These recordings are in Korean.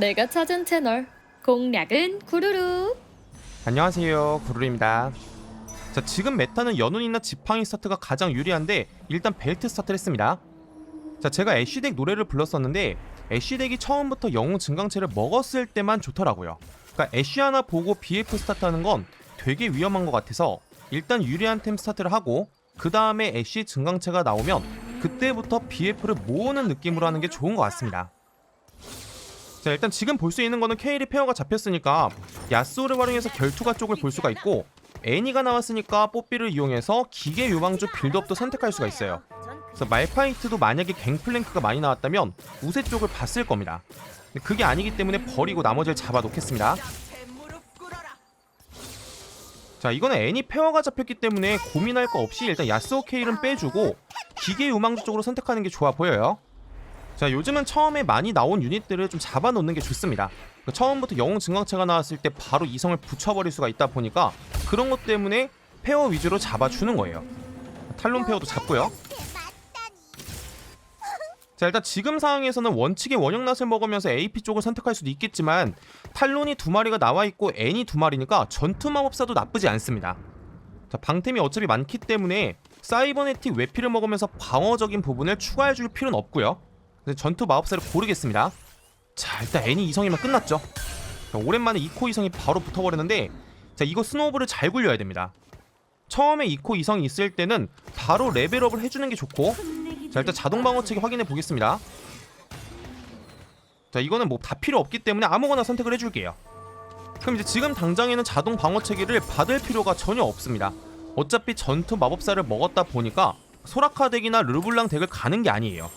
내가 찾은 채널 공략은 구루루. 안녕하세요 구루입니다. 자 지금 메타는 연운이나 지팡이 스타트가 가장 유리한데 일단 벨트 스타트를 했습니다. 자 제가 애쉬덱 노래를 불렀었는데 애쉬덱이 처음부터 영웅 증강체를 먹었을 때만 좋더라고요. 그러니까 애쉬 하나 보고 BF 스타트하는 건 되게 위험한 것 같아서 일단 유리한 템 스타트를 하고 그 다음에 애쉬 증강체가 나오면 그때부터 BF를 모으는 느낌으로 하는 게 좋은 것 같습니다 자 일단 지금 볼 수 있는 거는 케일이 페어가 잡혔으니까 야스오를 활용해서 결투가 쪽을 볼 수가 있고 애니가 나왔으니까 뽀삐를 이용해서 기계 유망주 빌드업도 선택할 수가 있어요. 그래서 말파이트도 만약에 갱플랭크가 많이 나왔다면 우세 쪽을 봤을 겁니다. 근데 그게 아니기 때문에 버리고 나머지를 잡아 놓겠습니다. 자 이거는 애니 페어가 잡혔기 때문에 고민할 거 없이 일단 야스오 케일은 빼주고 기계 유망주 쪽으로 선택하는 게 좋아 보여요 자 요즘은 처음에 많이 나온 유닛들을 좀 잡아놓는 게 좋습니다. 그러니까 처음부터 영웅 증강체가 나왔을 때 바로 이성을 붙여버릴 수가 있다 보니까 그런 것 때문에 페어 위주로 잡아주는 거예요. 탈론 페어도 잡고요. 자 일단 지금 상황에서는 원칙의 원형낫을 먹으면서 AP 쪽을 선택할 수도 있겠지만 탈론이 두 마리가 나와 있고 N이 두 마리니까 전투 마법사도 나쁘지 않습니다. 자 방템이 어차피 많기 때문에 사이버네틱 외피를 먹으면서 방어적인 부분을 추가해줄 필요는 없고요 전투 마법사를 고르겠습니다. 자 일단 애니 이성이면 끝났죠. 자, 오랜만에 이코 이성이 바로 붙어버렸는데 자 이거 스노우볼을 잘 굴려야 됩니다. 처음에 이코 이성이 있을 때는 바로 레벨업을 해주는 게 좋고 자 일단 자동 방어체계 확인해 보겠습니다. 자 이거는 뭐 다 필요 없기 때문에 아무거나 선택을 해줄게요. 그럼 이제 지금 당장에는 자동 방어 체계를 받을 필요가 전혀 없습니다. 어차피 전투 마법사를 먹었다 보니까 소라카 덱이나 르블랑 덱을 가는 게 아니에요.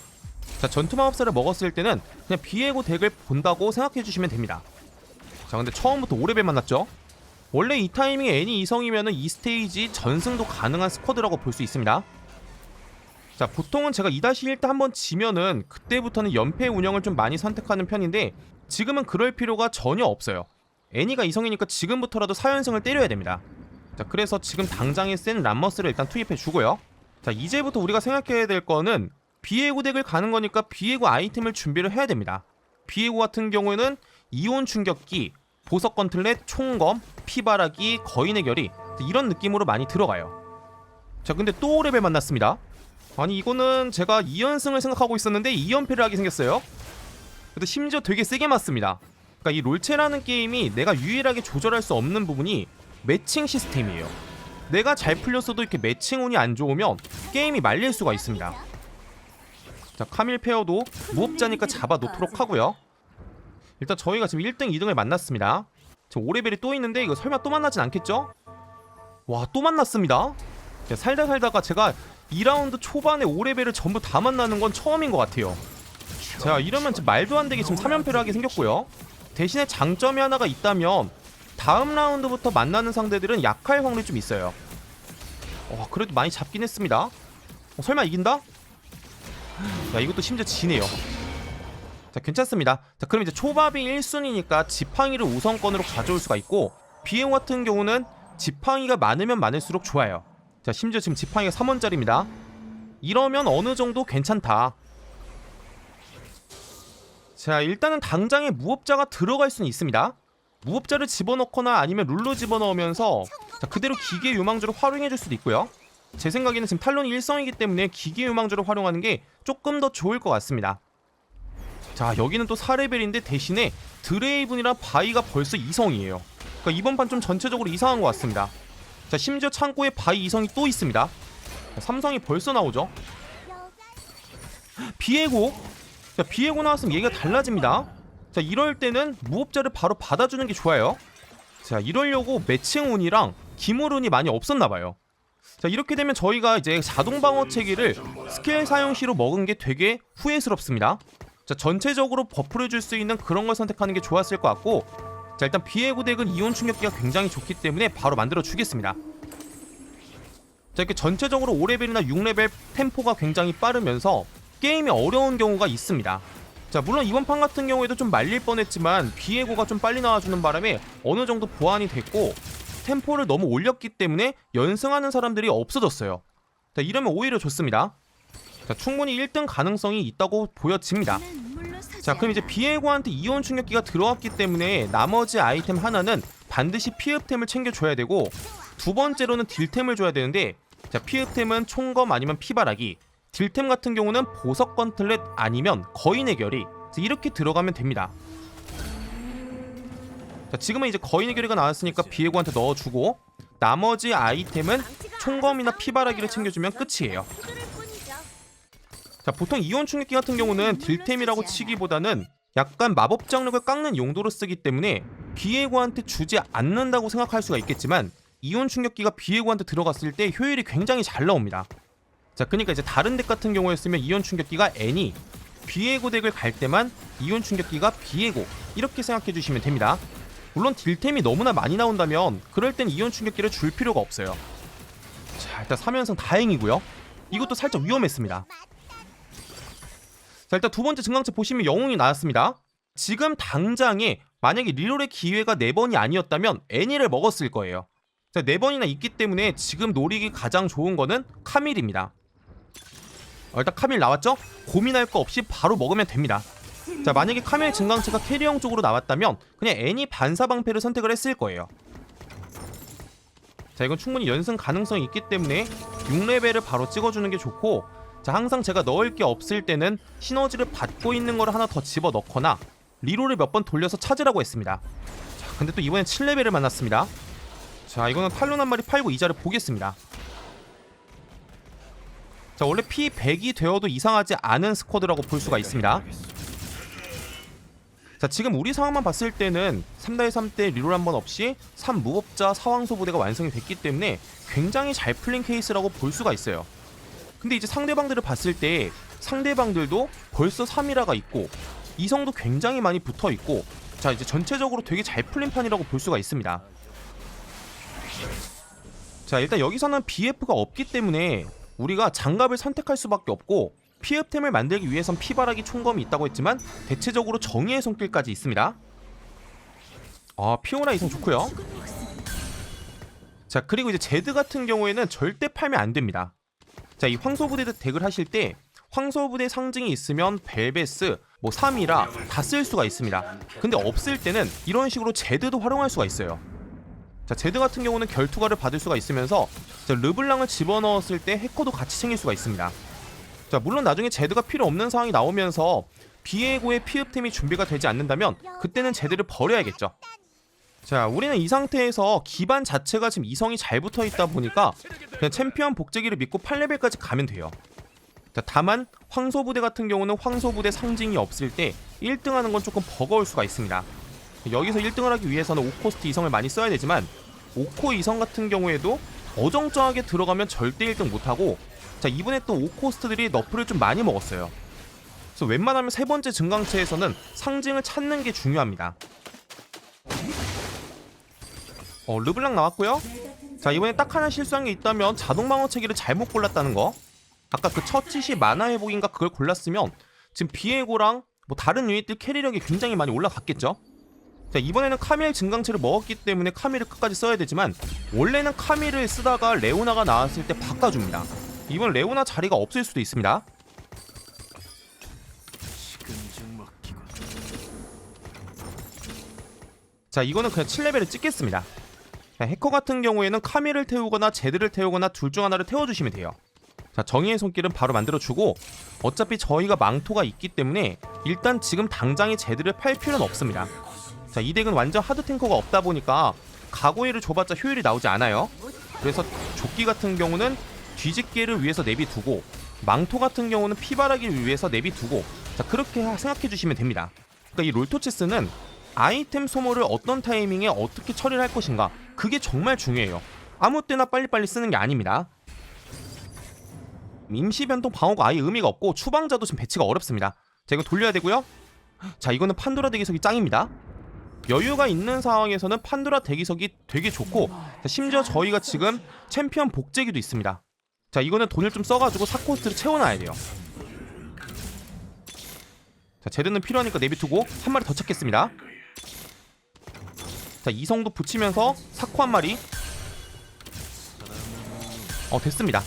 자 전투 마법사를 먹었을 때는 그냥 비에고 덱을 본다고 생각해 주시면 됩니다. 자 근데 처음부터 5레벨 만났죠? 원래 이 타이밍에 애니 이성이면은 이 스테이지 전승도 가능한 스쿼드라고 볼 수 있습니다. 자 보통은 제가 2-1 때 한번 지면은 그때부터는 연패 운영을 좀 많이 선택하는 편인데 지금은 그럴 필요가 전혀 없어요. 애니가 이성이니까 지금부터라도 4연승을 때려야 됩니다. 자 그래서 지금 당장에 센 람머스를 일단 투입해 주고요. 자 이제부터 우리가 생각해야 될 거는 비에고 덱을 가는 거니까 비에고 아이템을 준비를 해야 됩니다. 비에고 같은 경우에는 이온 충격기, 보석 건틀렛, 총검, 피바라기, 거인의 결이 이런 느낌으로 많이 들어가요. 자 근데 또 레벨 만났습니다. 아니 이거는 제가 2연승을 생각하고 있었는데 2연패를 하게 생겼어요. 근데 심지어 되게 세게 맞습니다. 그러니까 이 롤체라는 게임이 내가 유일하게 조절할 수 없는 부분이 매칭 시스템이에요. 내가 잘 풀렸어도 이렇게 매칭 운이 안 좋으면 게임이 말릴 수가 있습니다. 자 카밀 페어도 무업자니까 잡아놓도록 하고요. 일단 저희가 지금 1등 2등을 만났습니다. 지금 5레벨이 또 있는데 이거 설마 또 만나진 않겠죠? 와 또 만났습니다. 자, 살다 살다가 제가 2라운드 초반에 5레벨을 전부 다 만나는 건 처음인 것 같아요. 자 이러면 지금 말도 안 되게 지금 3연패를 하게 생겼고요. 대신에 장점이 하나가 있다면 다음 라운드부터 만나는 상대들은 약할 확률이 좀 있어요. 와 그래도 많이 잡긴 했습니다. 어, 설마 이긴다? 야 이것도 심지어 지네요. 자 괜찮습니다. 자 그럼 이제 초밥이 1순위니까 지팡이를 우선권으로 가져올 수가 있고 비행 같은 경우는 지팡이가 많으면 많을수록 좋아요. 자 심지어 지금 지팡이가 3원짜리입니다. 이러면 어느 정도 괜찮다. 자 일단은 당장에 무업자가 들어갈 수는 있습니다. 무업자를 집어넣거나 아니면 룰로 집어넣으면서 자, 그대로 기계 유망주를 활용해 줄 수도 있고요 제 생각에는 지금 탈론이 일성이기 때문에 기계 유망주를 활용하는 게 조금 더 좋을 것 같습니다. 자 여기는 또 4레벨인데 대신에 드레이븐이랑 바이가 벌써 2성이에요. 그러니까 이번 판 좀 전체적으로 이상한 것 같습니다. 자 심지어 창고에 바이 2성이 또 있습니다. 삼성이 벌써 나오죠. 비에고 자 비에고 나왔으면 얘기가 달라집니다. 자 이럴 때는 무업자를 바로 받아주는 게 좋아요. 자 이러려고 매칭운이랑 기모룬이 많이 없었나봐요. 자 이렇게 되면 저희가 이제 자동 방어 체계를 스킬 사용 시로 먹은 게 되게 후회스럽습니다. 자 전체적으로 버프를 줄 수 있는 그런 걸 선택하는 게 좋았을 것 같고 자 일단 비에고 덱은 이온 충격기가 굉장히 좋기 때문에 바로 만들어 주겠습니다. 자 이렇게 전체적으로 5레벨이나 6레벨 템포가 굉장히 빠르면서 게임이 어려운 경우가 있습니다. 자 물론 이번 판 같은 경우에도 좀 말릴 뻔했지만 비에고가 좀 빨리 나와주는 바람에 어느 정도 보완이 됐고 템포를 너무 올렸기 때문에 연승하는 사람들이 없어졌어요. 자, 이러면 오히려 좋습니다. 자, 충분히 1등 가능성이 있다고 보여집니다. 자 그럼 이제 비에고한테 이온 충격기가 들어왔기 때문에 나머지 아이템 하나는 반드시 피흡템을 챙겨줘야 되고 두 번째로는 딜템을 줘야 되는데 자 피흡템은 총검 아니면 피바라기 딜템 같은 경우는 보석 건틀렛 아니면 거인의 결이 자, 이렇게 들어가면 됩니다 자 지금은 이제 거인의 결의가 나왔으니까 비에고한테 넣어주고 나머지 아이템은 총검이나 피바라기를 챙겨주면 끝이에요 자 보통 이온 충격기 같은 경우는 딜템이라고 치기보다는 약간 마법 장력을 깎는 용도로 쓰기 때문에 비에고한테 주지 않는다고 생각할 수가 있겠지만 이온 충격기가 비에고한테 들어갔을 때 효율이 굉장히 잘 나옵니다. 자 그러니까 이제 다른 덱 같은 경우였으면 이온 충격기가 애니 비에고 덱을 갈 때만 이온 충격기가 비에고 이렇게 생각해 주시면 됩니다. 물론 딜템이 너무나 많이 나온다면 그럴 땐 이온 충격기를 줄 필요가 없어요. 자 일단 3연승 다행이고요. 이것도 살짝 위험했습니다. 자 일단 두 번째 증강체 보시면 영웅이 나왔습니다. 지금 당장에 만약에 리롤의 기회가 네 번이 아니었다면 애니를 먹었을 거예요. 자, 네 번이나 있기 때문에 지금 노리기 가장 좋은 거는 카밀입니다. 어, 일단 카밀 나왔죠? 고민할 거 없이 바로 먹으면 됩니다. 자 만약에 카밀 증강체가 캐리형 쪽으로 나왔다면 그냥 애니 반사 방패를 선택을 했을 거예요. 자 이건 충분히 연승 가능성이 있기 때문에 6레벨을 바로 찍어주는 게 좋고 자 항상 제가 넣을 게 없을 때는 시너지를 받고 있는 거를 하나 더 집어 넣거나 리롤을 몇번 돌려서 찾으라고 했습니다. 자 근데 또 이번엔 7레벨을 만났습니다. 자 이거는 탈론 한 마리 팔고 이자를 보겠습니다. 자 원래 P 100이 되어도 이상하지 않은 스쿼드라고 볼 수가 있습니다. 자 지금 우리 상황만 봤을 때는 3대 3대 리롤 한 번 없이 3 무법자 사왕소 부대가 완성이 됐기 때문에 굉장히 잘 풀린 케이스라고 볼 수가 있어요. 근데 이제 상대방들을 봤을 때 상대방들도 벌써 3이라가 있고 이성도 굉장히 많이 붙어 있고 자 이제 전체적으로 되게 잘 풀린 판이라고 볼 수가 있습니다. 자 일단 여기서는 BF가 없기 때문에 우리가 장갑을 선택할 수밖에 없고 피흡템을 만들기 위해선 피바라기 총검이 있다고 했지만 대체적으로 정의의 손길까지 있습니다. 아 피오라 이성 좋고요. 자 그리고 이제 제드 같은 경우에는 절대 팔면 안 됩니다. 자 이 황소부대 덱을 하실 때 황소부대 상징이 있으면 벨베스, 뭐 3이라 다 쓸 수가 있습니다. 근데 없을 때는 이런 식으로 제드도 활용할 수가 있어요. 자 제드 같은 경우는 결투가를 받을 수가 있으면서 자, 르블랑을 집어넣었을 때 해커도 같이 챙길 수가 있습니다. 자 물론 나중에 제드가 필요 없는 상황이 나오면서 비에고의 피흡템이 준비가 되지 않는다면 그때는 제드를 버려야겠죠. 자 우리는 이 상태에서 기반 자체가 지금 이성이 잘 붙어 있다 보니까 그냥 챔피언 복제기를 믿고 8레벨까지 가면 돼요. 자 다만 황소부대 같은 경우는 황소부대 상징이 없을 때 1등 하는 건 조금 버거울 수가 있습니다. 여기서 1등을 하기 위해서는 5코스트 이성을 많이 써야 되지만 5코 이성 같은 경우에도 어정쩡하게 들어가면 절대 1등 못하고 자 이번에 또 5코스트들이 너프를 좀 많이 먹었어요. 그래서 웬만하면 세 번째 증강체에서는 상징을 찾는 게 중요합니다. 어 르블랑 나왔고요. 자 이번에 딱 하나 실수한 게 있다면 자동 방어 체계를 잘못 골랐다는 거. 아까 그첫 짓이 만화 회복인가 그걸 골랐으면 지금 비에고랑 뭐 다른 유닛들 캐리력이 굉장히 많이 올라갔겠죠. 자 이번에는 카밀 증강체를 먹었기 때문에 카밀을 끝까지 써야 되지만 원래는 카밀을 쓰다가 레오나가 나왔을 때 바꿔줍니다. 이번 레오나 자리가 없을 수도 있습니다. 자 이거는 그냥 7레벨을 찍겠습니다. 자, 해커 같은 경우에는 카밀을 태우거나 제드를 태우거나 둘 중 하나를 태워주시면 돼요. 자 정의의 손길은 바로 만들어주고 어차피 저희가 망토가 있기 때문에 일단 지금 당장에 제드를 팔 필요는 없습니다. 자, 이 덱은 완전 하드 탱커가 없다 보니까 가고이를 줘봤자 효율이 나오지 않아요. 그래서 조끼 같은 경우는 뒤집개를 위해서 내비두고 망토 같은 경우는 피바라기를 위해서 내비두고 자 그렇게 생각해 주시면 됩니다. 그러니까 이 롤토체스는 아이템 소모를 어떤 타이밍에 어떻게 처리를 할 것인가 그게 정말 중요해요. 아무 때나 빨리빨리 쓰는 게 아닙니다. 임시 변동 방어가 아예 의미가 없고 추방자도 지금 배치가 어렵습니다. 자 이거 돌려야 되고요. 자 이거는 판도라 대기석이 짱입니다. 여유가 있는 상황에서는 판도라 대기석이 되게 좋고 자, 심지어 저희가 지금 챔피언 복제기도 있습니다. 자 이거는 돈을 좀 써가지고 사코스트를 채워놔야 돼요. 자 제드는 필요하니까 내비두고 한 마리 더 찾겠습니다. 자 이성도 붙이면서 사코 한 마리. 어 됐습니다.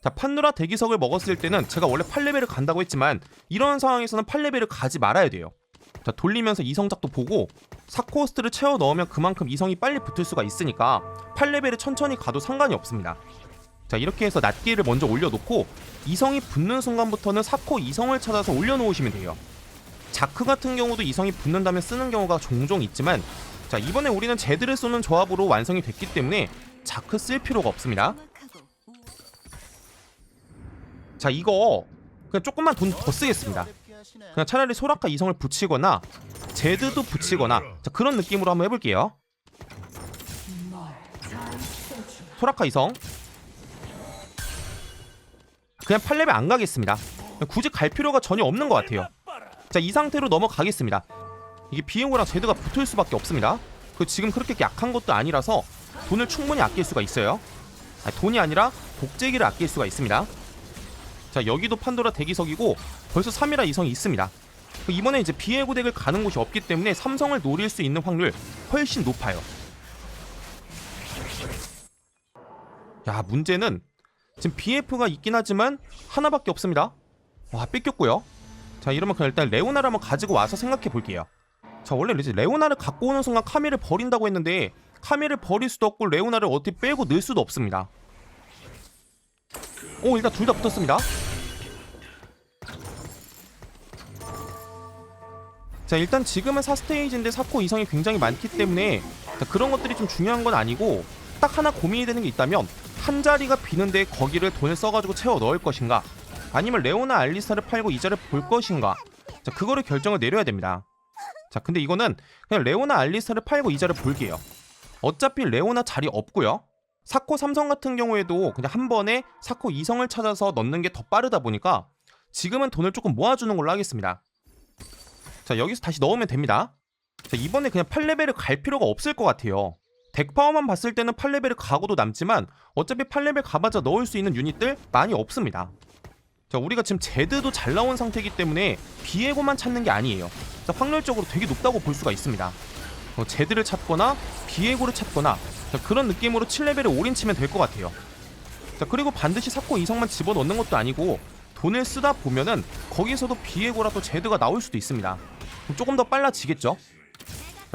자 판누라 대기석을 먹었을 때는 제가 원래 8레벨을 간다고 했지만 이런 상황에서는 8레벨을 가지 말아야 돼요 자 돌리면서 이성작도 보고 사코스트를 채워 넣으면 그만큼 이성이 빨리 붙을 수가 있으니까 8레벨을 천천히 가도 상관이 없습니다 자 이렇게 해서 낱개를 먼저 올려놓고 이성이 붙는 순간부터는 사코 이성을 찾아서 올려놓으시면 돼요. 자크 같은 경우도 이성이 붙는다면 쓰는 경우가 종종 있지만 자 이번에 우리는 제드를 쏘는 조합으로 완성이 됐기 때문에 자크 쓸 필요가 없습니다. 자 이거 그냥 조금만 돈 더 쓰겠습니다. 그냥 차라리 소라카 이성을 붙이거나 제드도 붙이거나 자 그런 느낌으로 한번 해볼게요. 소라카 이성 그냥 8레벨 안 가겠습니다. 굳이 갈 필요가 전혀 없는 것 같아요. 자 이 상태로 넘어가겠습니다. 이게 비행고랑 제드가 붙을 수밖에 없습니다. 그 지금 그렇게 약한 것도 아니라서 돈을 충분히 아낄 수가 있어요. 아니, 돈이 아니라 복제기를 아낄 수가 있습니다. 자 여기도 판도라 대기석이고 벌써 3이라 이성이 있습니다. 그 이번에 이제 비에고 덱을 가는 곳이 없기 때문에 삼성을 노릴 수 있는 확률 훨씬 높아요. 야 문제는 지금 BF가 있긴 하지만 하나밖에 없습니다. 와 뺏겼고요. 자 이러면 그냥 일단 레오나를 한번 가지고 와서 생각해 볼게요. 자 원래 이제 레오나를 갖고 오는 순간 카미를 버린다고 했는데 카미를 버릴 수도 없고 레오나를 어떻게 빼고 넣을 수도 없습니다. 오 일단 둘 다 붙었습니다. 자 일단 지금은 4스테이지인데 4코 이상이 굉장히 많기 때문에 자, 그런 것들이 좀 중요한 건 아니고 딱 하나 고민이 되는 게 있다면 한 자리가 비는데 거기를 돈을 써가지고 채워 넣을 것인가? 아니면 레오나 알리스타를 팔고 이자를 볼 것인가? 자 그거를 결정을 내려야 됩니다. 자 근데 이거는 그냥 레오나 알리스타를 팔고 이자를 볼게요. 어차피 레오나 자리 없고요. 사코 삼성 같은 경우에도 그냥 한 번에 사코 이성을 찾아서 넣는 게 더 빠르다 보니까 지금은 돈을 조금 모아주는 걸로 하겠습니다. 자 여기서 다시 넣으면 됩니다. 자 이번에 그냥 8레벨을 갈 필요가 없을 것 같아요 덱 파워만 봤을 때는 8레벨을 가고도 남지만 어차피 8레벨 가봐자 넣을 수 있는 유닛들 많이 없습니다. 자 우리가 지금 제드도 잘 나온 상태이기 때문에 비에고만 찾는 게 아니에요. 자 확률적으로 되게 높다고 볼 수가 있습니다. 어, 제드를 찾거나 비에고를 찾거나 자, 그런 느낌으로 7레벨에 올인 치면 될 것 같아요. 자 그리고 반드시 사코 이성만 집어넣는 것도 아니고 돈을 쓰다 보면은 거기서도 비에고라도 제드가 나올 수도 있습니다. 조금 더 빨라지겠죠? 자,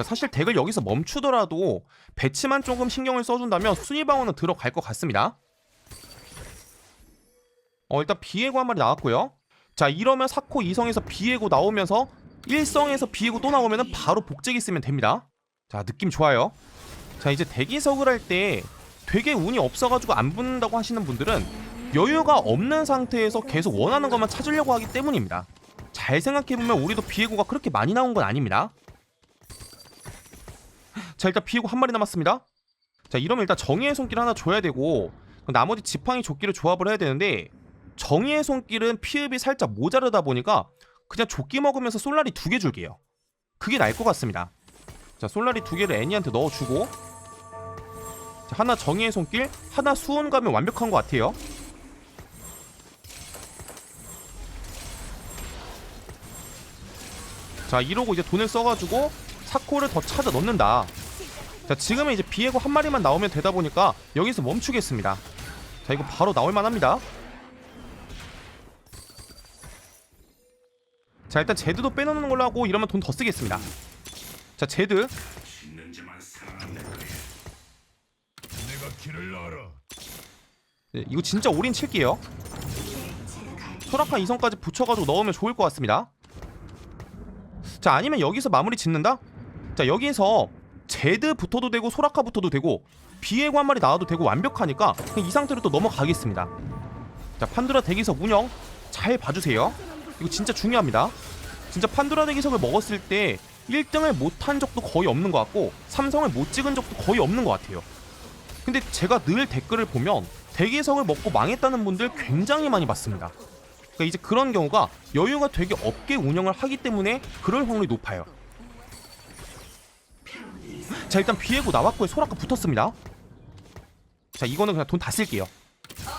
사실 덱을 여기서 멈추더라도 배치만 조금 신경을 써준다면 순위 방어는 들어갈 것 같습니다. 어 일단 비에고 한 마리 나왔고요. 자 이러면 사코 2성에서 비에고 나오면서 1성에서 비에고 또 나오면 바로 복제기 쓰면 됩니다. 자 느낌 좋아요. 자 이제 대기석을 할 때 되게 운이 없어가지고 안 붙는다고 하시는 분들은 여유가 없는 상태에서 계속 원하는 것만 찾으려고 하기 때문입니다. 잘 생각해보면 우리도 비에고가 그렇게 많이 나온 건 아닙니다 자 일단 비에고 한 마리 남았습니다 자 이러면 일단 정의의 손길 하나 줘야 되고 나머지 지팡이 조끼를 조합을 해야 되는데 정의의 손길은 피흡이 살짝 모자르다 보니까 그냥 조끼 먹으면서 솔라리 두 개 줄게요. 그게 나을 것 같습니다. 자, 솔라리 두 개를 애니한테 넣어주고 자, 하나 정의의 손길, 하나 수온 가면 완벽한 것 같아요. 자, 이러고 이제 돈을 써가지고 사코를 더 찾아 넣는다. 자, 지금은 이제 비에고 한 마리만 나오면 되다 보니까 여기서 멈추겠습니다. 자, 이거 바로 나올 만 합니다. 자 일단 제드도 빼놓는 걸로 하고 이러면 돈 더 쓰겠습니다 자 제드. 네, 이거 진짜 올인 칠게요 소라카 이성까지 붙여가지고 넣으면 좋을 것 같습니다 자 아니면 여기서 마무리 짓는다? 자 여기에서 제드 붙어도 되고 소라카 붙어도 되고 비에고 한 마리 나와도 되고 완벽하니까 그냥 이 상태로 또 넘어가겠습니다 자 판도라 대기석 운영 잘 봐주세요 이거 진짜 중요합니다. 진짜 판도라 대기석을 먹었을 때 1등을 못한 적도 거의 없는 것 같고 삼성을 못 찍은 적도 거의 없는 것 같아요. 근데 제가 늘 댓글을 보면 대기석을 먹고 망했다는 분들 굉장히 많이 봤습니다. 그러니까 이제 그런 경우가 여유가 되게 없게 운영을 하기 때문에 그럴 확률이 높아요. 자 일단 비에고 나왔고요. 소라카 붙었습니다. 자 이거는 그냥 돈 다 쓸게요.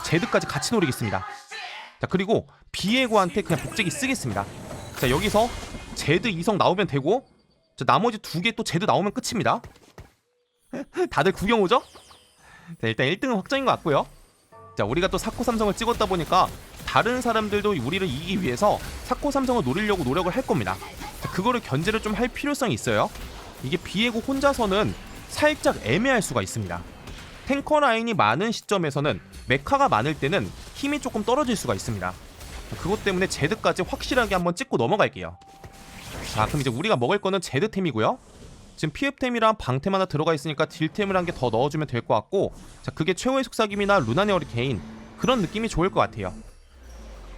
제드까지 같이 노리겠습니다. 자 그리고 비에고한테 그냥 복제기 쓰겠습니다 자 여기서 제드 이성 나오면 되고 자 나머지 두 개 또 제드 나오면 끝입니다 다들 구경 오죠? 자 일단 1등은 확정인 것 같고요 자 우리가 또 사코 삼성을 찍었다 보니까 다른 사람들도 우리를 이기기 위해서 사코 삼성을 노리려고 노력을 할 겁니다. 자, 그거를 견제를 좀 할 필요성이 있어요. 이게 비에고 혼자서는 살짝 애매할 수가 있습니다. 탱커 라인이 많은 시점에서는 메카가 많을 때는 힘이 조금 떨어질 수가 있습니다. 그것 때문에 제드까지 확실하게 한번 찍고 넘어갈게요. 자 그럼 이제 우리가 먹을 거는 제드템이고요. 지금 피흡템이랑 방템 하나 들어가 있으니까 딜템을 한 개 더 넣어주면 될 것 같고 자 그게 최후의 속삭임이나 루나네 어리케인 그런 느낌이 좋을 것 같아요.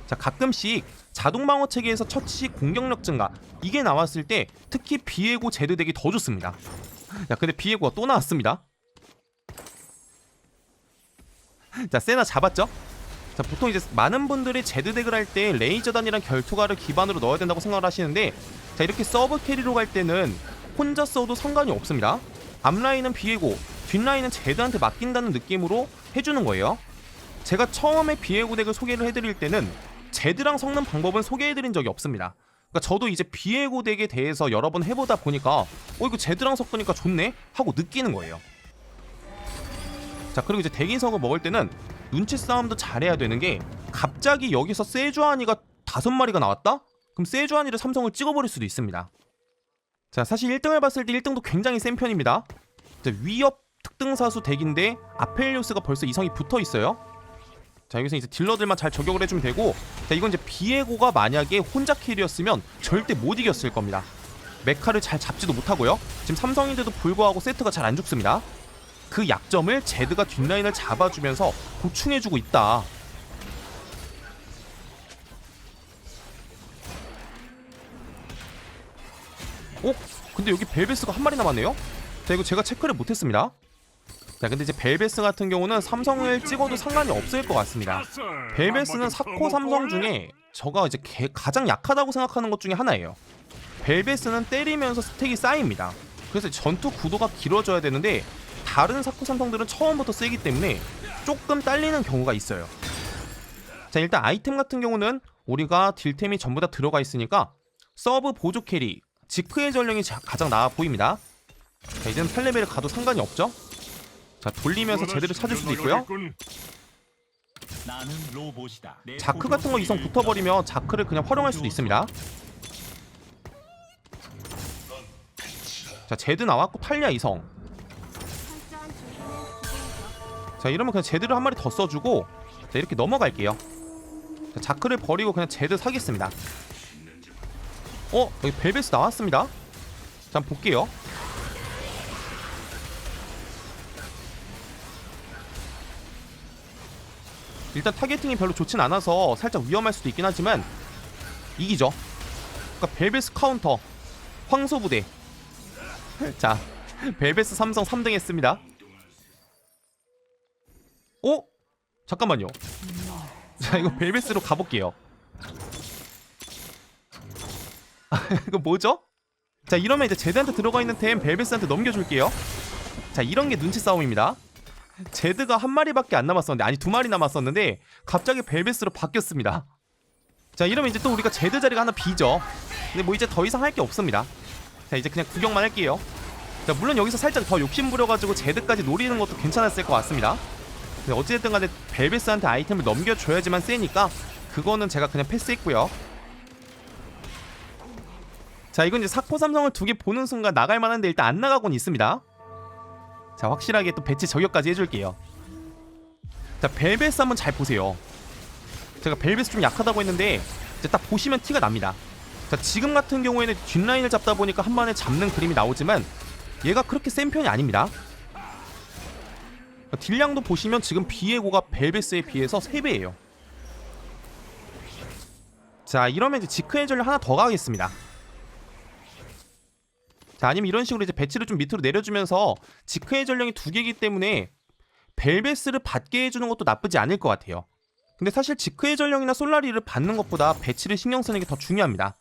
자 가끔씩 자동 방어 체계에서 처치 공격력 증가 이게 나왔을 때 특히 비에고 제드 덱이 더 좋습니다. 야 근데 비에고가 또 나왔습니다. 자 세나 잡았죠? 자 보통 이제 많은 분들이 제드 덱을 할 때 레이저단이랑 결투가를 기반으로 넣어야 된다고 생각을 하시는데 자 이렇게 서브 캐리로 갈 때는 혼자 써도 상관이 없습니다. 앞라인은 비에고 뒷라인은 제드한테 맡긴다는 느낌으로 해주는 거예요. 제가 처음에 비에고 덱을 소개를 해드릴 때는 제드랑 섞는 방법은 소개해드린 적이 없습니다. 그러니까 저도 이제 비에고 덱에 대해서 여러 번 해보다 보니까 어 이거 제드랑 섞으니까 좋네 하고 느끼는 거예요. 자 그리고 이제 대기석을 먹을 때는 눈치 싸움도 잘해야 되는 게 갑자기 여기서 세주아니가 다섯 마리가 나왔다? 그럼 세주아니를 삼성을 찍어버릴 수도 있습니다. 자 사실 1등을 봤을 때 1등도 굉장히 센 편입니다. 자, 위협 특등사수 덱인데 아펠리오스가 벌써 이성이 붙어 있어요. 자 여기서 이제 딜러들만 잘 저격을 해주면 되고 자 이건 이제 비에고가 만약에 혼자 킬이었으면 절대 못 이겼을 겁니다. 메카를 잘 잡지도 못하고요. 지금 삼성인데도 불구하고 세트가 잘 안 죽습니다. 그 약점을 제드가 뒷라인을 잡아주면서 보충해주고 있다. 어? 근데 여기 벨베스가 한 마리 남았네요? 자 이거 제가 체크를 못했습니다. 자 근데 이제 벨베스 같은 경우는 삼성을 찍어도 상관이 없을 것 같습니다. 벨베스는 사코 삼성 중에 저가 이제 개- 가장 약하다고 생각하는 것 중에 하나예요. 벨베스는 때리면서 스택이 쌓입니다. 그래서 전투 구도가 길어져야 되는데 다른 사코 삼성들은 처음부터 세기 때문에 조금 딸리는 경우가 있어요. 자 일단 아이템 같은 경우는 우리가 딜템이 전부 다 들어가 있으니까 서브 보조 캐리 지크의 전령이 자- 가장 나아 보입니다. 자 이제는 8레벨을 가도 상관이 없죠. 자 돌리면서 제대로 찾을 수도 있고요. 자크 같은 거 이성 붙어버리면 자크를 그냥 활용할 수도 있습니다. 자 제드 나왔고 탈리아 이성. 자 이러면 그냥 제드를 한 마리 더 써주고 자 이렇게 넘어갈게요. 자, 자크를 버리고 그냥 제드 사겠습니다. 어 여기 벨베스 나왔습니다. 자 한번 볼게요. 일단 타겟팅이 별로 좋진 않아서 살짝 위험할 수도 있긴 하지만 이기죠. 그러니까 벨베스 카운터 황소 부대. 자, 벨베스 삼성 3등 했습니다. 어? 잠깐만요. 자, 이거 벨베스로 가볼게요. 이거 뭐죠? 자, 이러면 이제 제드한테 들어가 있는 템 벨베스한테 넘겨줄게요. 자, 이런 게 눈치 싸움입니다. 제드가 한 마리밖에 안 남았었는데 아니 두 마리 남았었는데 갑자기 벨베스로 바뀌었습니다. 자 이러면 이제 또 우리가 제드 자리가 하나 비죠. 근데 뭐 이제 더 이상 할 게 없습니다. 자 이제 그냥 구경만 할게요. 자 물론 여기서 살짝 더 욕심 부려가지고 제드까지 노리는 것도 괜찮았을 것 같습니다. 근데 어찌됐든 간에 벨베스한테 아이템을 넘겨줘야지만 세니까 그거는 제가 그냥 패스했고요. 자 이건 이제 사코 삼성을 두 개 보는 순간 나갈 만한데 일단 안 나가곤 있습니다. 자 확실하게 또 배치 저격까지 해줄게요. 자 벨베스 한번 잘 보세요. 제가 벨베스 좀 약하다고 했는데 딱 보시면 티가 납니다. 자 지금 같은 경우에는 뒷라인을 잡다 보니까 한 번에 잡는 그림이 나오지만 얘가 그렇게 센 편이 아닙니다. 자, 딜량도 보시면 지금 비에고가 벨베스에 비해서 3배예요. 자 이러면 이제 지크의 전략 하나 더 가겠습니다. 자 아니면 이런 식으로 이제 배치를 좀 밑으로 내려주면서 지크의 전령이 두 개이기 때문에 벨베스를 받게 해주는 것도 나쁘지 않을 것 같아요. 근데 사실 지크의 전령이나 솔라리를 받는 것보다 배치를 신경 쓰는 게 더 중요합니다.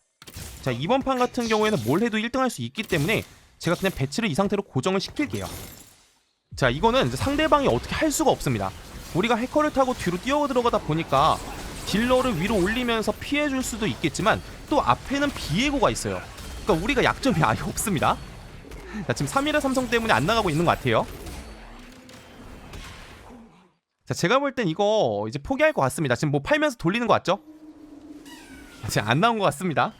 자 이번 판 같은 경우에는 뭘 해도 1등 할 수 있기 때문에 제가 그냥 배치를 이 상태로 고정을 시킬게요. 자 이거는 상대방이 어떻게 할 수가 없습니다. 우리가 해커를 타고 뒤로 뛰어 들어가다 보니까 딜러를 위로 올리면서 피해줄 수도 있겠지만 또 앞에는 비에고가 있어요. 그러니까 우리가 약점이 아예 없습니다. 자, 지금 3일의 삼성 때문에 안 나가고 있는 것 같아요. 자 제가 볼 땐 이거 이제 포기할 것 같습니다. 지금 뭐 팔면서 돌리는 거 같죠? 이제 안 나온 것 같습니다.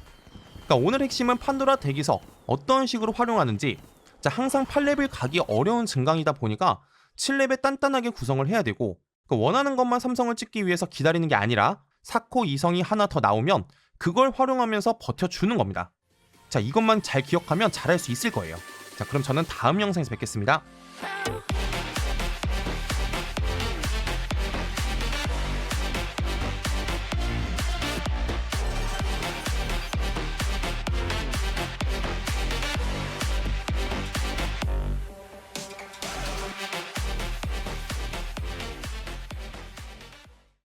그러니까 오늘 핵심은 판도라 대기석 어떤 식으로 활용하는지 자 항상 8레벨 가기 어려운 증강이다 보니까 7레벨 단단하게 구성을 해야 되고 그 원하는 것만 삼성을 찍기 위해서 기다리는 게 아니라 사코 이성이 하나 더 나오면 그걸 활용하면서 버텨주는 겁니다. 자 이것만 잘 기억하면 잘할 수 있을 거예요. 자 그럼 저는 다음 영상에서 뵙겠습니다.